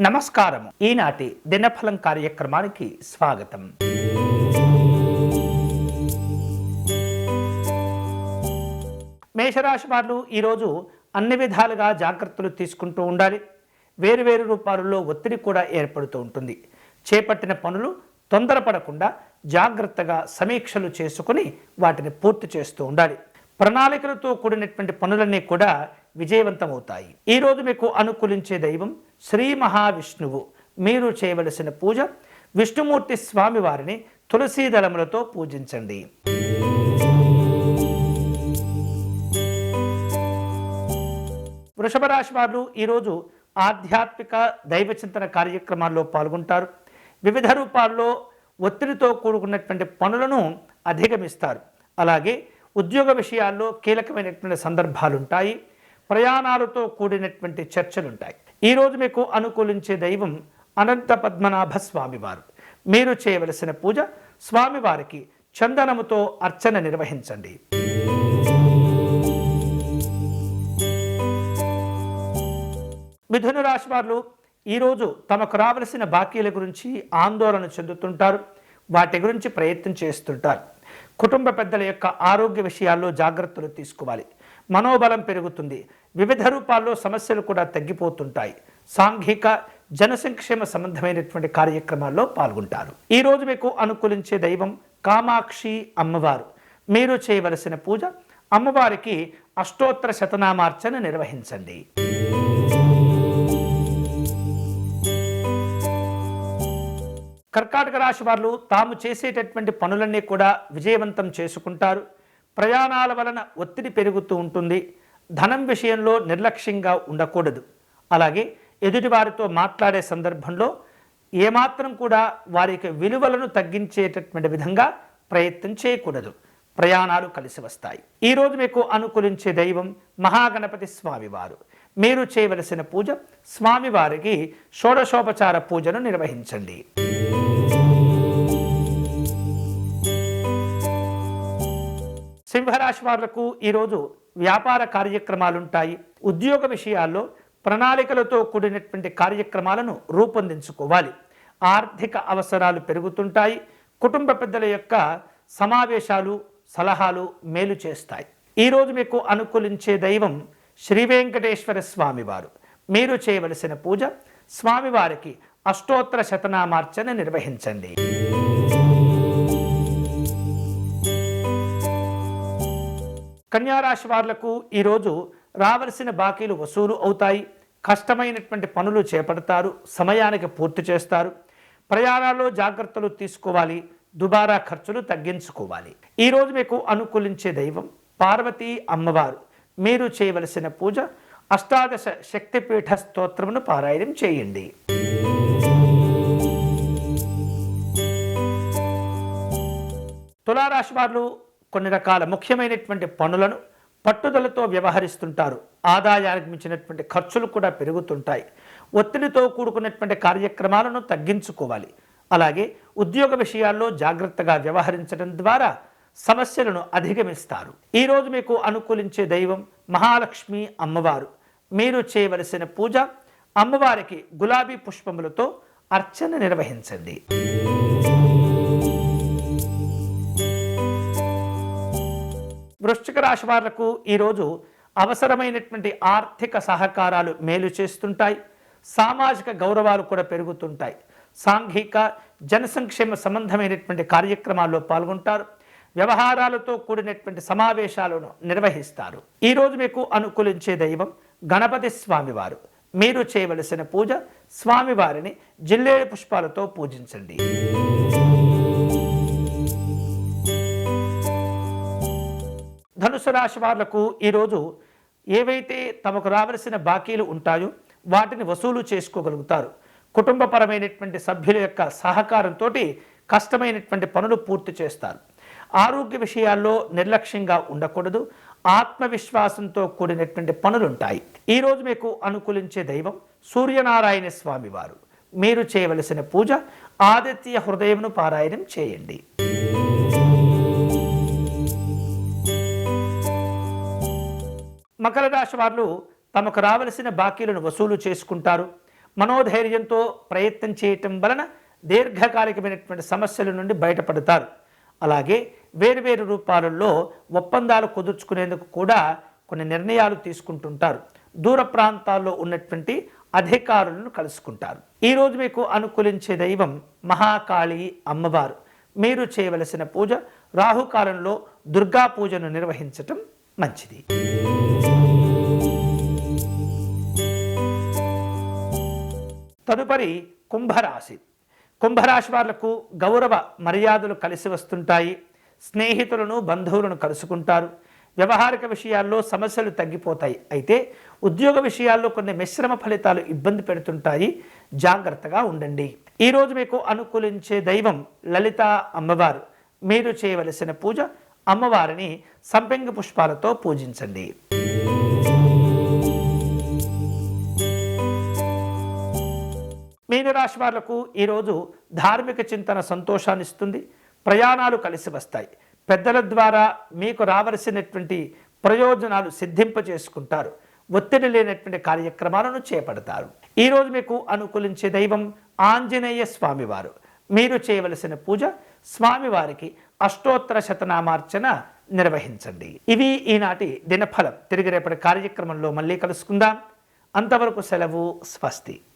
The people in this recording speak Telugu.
నమస్కారం ఈనాటి దినఫలం కార్యక్రమానికి స్వాగతం. మేషరాశి వారు ఈరోజు అన్ని విధాలుగా జాగ్రత్తలు తీసుకుంటూ ఉండాలి. వేరువేరు రూపాలలో ఒత్తిడి కూడా ఏర్పడుతూ ఉంటుంది. చేపట్టిన పనులు తొందరపడకుండా జాగ్రత్తగా సమీక్షలు చేసుకుని వాటిని పూర్తి చేస్తూ ఉండాలి. ప్రణాళికలతో కూడినటువంటి పనులన్నీ కూడా విజయవంతమవుతాయి. ఈరోజు మీకు అనుకూలించే దైవం శ్రీ మహావిష్ణువు. మీరు చేయవలసిన పూజ విష్ణుమూర్తి స్వామి వారిని తులసీ దళములతో పూజించండి. వృషభ రాశి వారు ఈరోజు ఆధ్యాత్మిక దైవ చింతన కార్యక్రమాల్లో పాల్గొంటారు. వివిధ రూపాల్లో ఒత్తిడితో కూడుకున్నటువంటి పనులను అధిగమిస్తారు. అలాగే ఉద్యోగ విషయాల్లో కీలకమైనటువంటి సందర్భాలుంటాయి. ప్రయాణాలతో కూడినటువంటి చర్చలుంటాయి. ఈరోజు మీకు అనుకూలించే దైవం అనంత పద్మనాభ స్వామివారు. మీరు చేయవలసిన పూజ స్వామివారికి చందనముతో అర్చన నిర్వహించండి. మిథున రాశి వారు ఈరోజు తమకు రావలసిన బాకీల గురించి ఆందోళన చెందుతుంటారు. వాటి గురించి ప్రయత్నం చేస్తుంటారు. కుటుంబ పెద్దల యొక్క ఆరోగ్య విషయాల్లో జాగ్రత్తలు తీసుకోవాలి. మనోబలం పెరుగుతుంది. వివిధ రూపాల్లో సమస్యలు కూడా తగ్గిపోతుంటాయి. సాంఘిక జనసంక్షేమ సంబంధమైనటువంటి కార్యక్రమాల్లో పాల్గొంటారు. ఈరోజు మీకు అనుకూలించే దైవం కామాక్షి అమ్మవారు. మీరు చేయవలసిన పూజ అమ్మవారికి అష్టోత్తర శతనామార్చన నిర్వహించండి. కర్కాటక రాశి వారు తాము చేసేటటువంటి పనులన్నీ కూడా విజయవంతం చేసుకుంటారు. ప్రయాణాల వలన ఒత్తిడి పెరుగుతూ ఉంటుంది. ధనం విషయంలో నిర్లక్ష్యంగా ఉండకూడదు. అలాగే ఎదుటివారితో మాట్లాడే సందర్భంలో ఏమాత్రం కూడా వారికి విలువలను తగ్గించేటటువంటి విధంగా ప్రయత్నం చేయకూడదు. ప్రయాణాలు కలిసి వస్తాయి. ఈరోజు మీకు అనుకూలించే దైవం మహాగణపతి స్వామివారు. మీరు చేయవలసిన పూజ స్వామివారికి షోడశోపచార పూజను నిర్వహించండి. సింహరాశి వారులకు ఈరోజు వ్యాపార కార్యక్రమాలుంటాయి. ఉద్యోగ విషయాల్లో ప్రణాళికలతో కూడినటువంటి కార్యక్రమాలను రూపొందించుకోవాలి. ఆర్థిక అవసరాలు పెరుగుతుంటాయి. కుటుంబ పెద్దల యొక్క సమావేశాలు సలహాలు మేలు చేస్తాయి. ఈరోజు మీకు అనుకూలించే దైవం శ్రీ వెంకటేశ్వర స్వామివారు. మీరు చేయవలసిన పూజ స్వామివారికి అష్టోత్తర శతనామార్చన నిర్వహించండి. కన్యారాశి వారులకు ఈరోజు రావలసిన బాకీలు వసూలు అవుతాయి. కష్టమైనటువంటి పనులు చేపడతారు. సమయానికి పూర్తి చేస్తారు. ప్రయాణాల్లో జాగ్రత్తలు తీసుకోవాలి. దుబారా ఖర్చులు తగ్గించుకోవాలి. ఈరోజు మీకు అనుకూలించే దైవం పార్వతీ అమ్మవారు. మీరు చేయవలసిన పూజ అష్టాదశ శక్తిపీఠ స్తోత్రమును పారాయణం చేయండి. తులారాశి వారు కొన్ని రకాల ముఖ్యమైనటువంటి పనులను పట్టుదలతో వ్యవహరిస్తుంటారు. ఆదాయానికి మించినటువంటి ఖర్చులు కూడా పెరుగుతుంటాయి. ఒత్తిడితో కూడుకున్నటువంటి కార్యక్రమాలను తగ్గించుకోవాలి. అలాగే ఉద్యోగ విషయాల్లో జాగ్రత్తగా వ్యవహరించడం ద్వారా సమస్యలను అధిగమిస్తారు. ఈరోజు మీకు అనుకూలించే దైవం మహాలక్ష్మి అమ్మవారు. మీరు చేయవలసిన పూజ అమ్మవారికి గులాబీ పుష్పములతో అర్చన నిర్వహించండి. వృశ్చిక రాశి వాళ్ళకు ఈరోజు అవసరమైనటువంటి ఆర్థిక సహకారాలు మేలు చేస్తుంటాయి. సామాజిక గౌరవాలు కూడా పెరుగుతుంటాయి. సాంఘిక జనసంక్షేమ సంబంధమైనటువంటి కార్యక్రమాల్లో పాల్గొంటారు. వ్యవహారాలతో కూడినటువంటి సమావేశాలను నిర్వహిస్తారు. ఈరోజు మీకు అనుకూలించే దైవం గణపతి స్వామివారు. మీరు చేయవలసిన పూజ స్వామివారిని జిల్లేడు పుష్పాలతో పూజించండి. రాశి వాళ్ళకు ఈరోజు ఏవైతే తమకు రావలసిన బాకీలు ఉంటాయో వాటిని వసూలు చేసుకోగలుగుతారు. కుటుంబపరమైనటువంటి సభ్యుల యొక్క సహకారంతో కష్టమైనటువంటి పనులు పూర్తి చేస్తారు. ఆరోగ్య విషయాల్లో నిర్లక్ష్యంగా ఉండకూడదు. ఆత్మవిశ్వాసంతో కూడినటువంటి పనులుంటాయి. ఈరోజు మీకు అనుకూలించే దైవం సూర్యనారాయణ స్వామివారు. మీరు చేయవలసిన పూజ ఆదిత్య హృదయమును పారాయణం చేయండి. మకర రాశి వారు తమకు రావలసిన బాకీలను వసూలు చేసుకుంటారు. మనోధైర్యంతో ప్రయత్నం చేయటం వలన దీర్ఘకాలికమైనటువంటి సమస్యల నుండి బయటపడతారు. అలాగే వేరువేరు రూపాలలో ఒప్పందాలు కుదుర్చుకునేందుకు కూడా కొన్ని నిర్ణయాలు తీసుకుంటుంటారు. దూర ప్రాంతాల్లో ఉన్నటువంటి అధికారులను కలుసుకుంటారు. ఈరోజు మీకు అనుకూలించే దైవం మహాకాళి అమ్మవారు. మీరు చేయవలసిన పూజ రాహుకాలంలో దుర్గా పూజను నిర్వహించటం మంచిది. తదుపరి కుంభరాశి. కుంభరాశి వాళ్ళకు గౌరవ మర్యాదలు కలిసి వస్తుంటాయి. స్నేహితులను బంధువులను కలుసుకుంటారు. వ్యవహారిక విషయాల్లో సమస్యలు తగ్గిపోతాయి. అయితే ఉద్యోగ విషయాల్లో కొన్ని మిశ్రమ ఫలితాలు ఇబ్బంది పెడుతుంటాయి. జాగ్రత్తగా ఉండండి. ఈరోజు మీకు అనుకూలించే దైవం లలిత అమ్మవారు. మీరు చేయవలసిన పూజ అమ్మవారిని సంపెంగ పుష్పాలతో పూజించండి. మీనరాశి వాళ్ళకు ఈరోజు ధార్మిక చింతన సంతోషాన్ని ఇస్తుంది ప్రయాణాలు కలిసి వస్తాయి. పెద్దల ద్వారా మీకు రావలసినటువంటి ప్రయోజనాలు సిద్ధింప చేసుకుంటారు ఒత్తిడి లేనటువంటి కార్యక్రమాలను చేపడతారు. ఈరోజు మీకు అనుకూలించే దైవం ఆంజనేయ స్వామివారు. మీరు చేయవలసిన పూజ స్వామివారికి అష్టోత్తర శతనామార్చన నిర్వహించండి. ఇవి ఈనాటి దినఫలం. తిరిగి రేపటి కార్యక్రమంలో మళ్ళీ కలుసుకుందాం. అంతవరకు సెలవు స్వస్తి.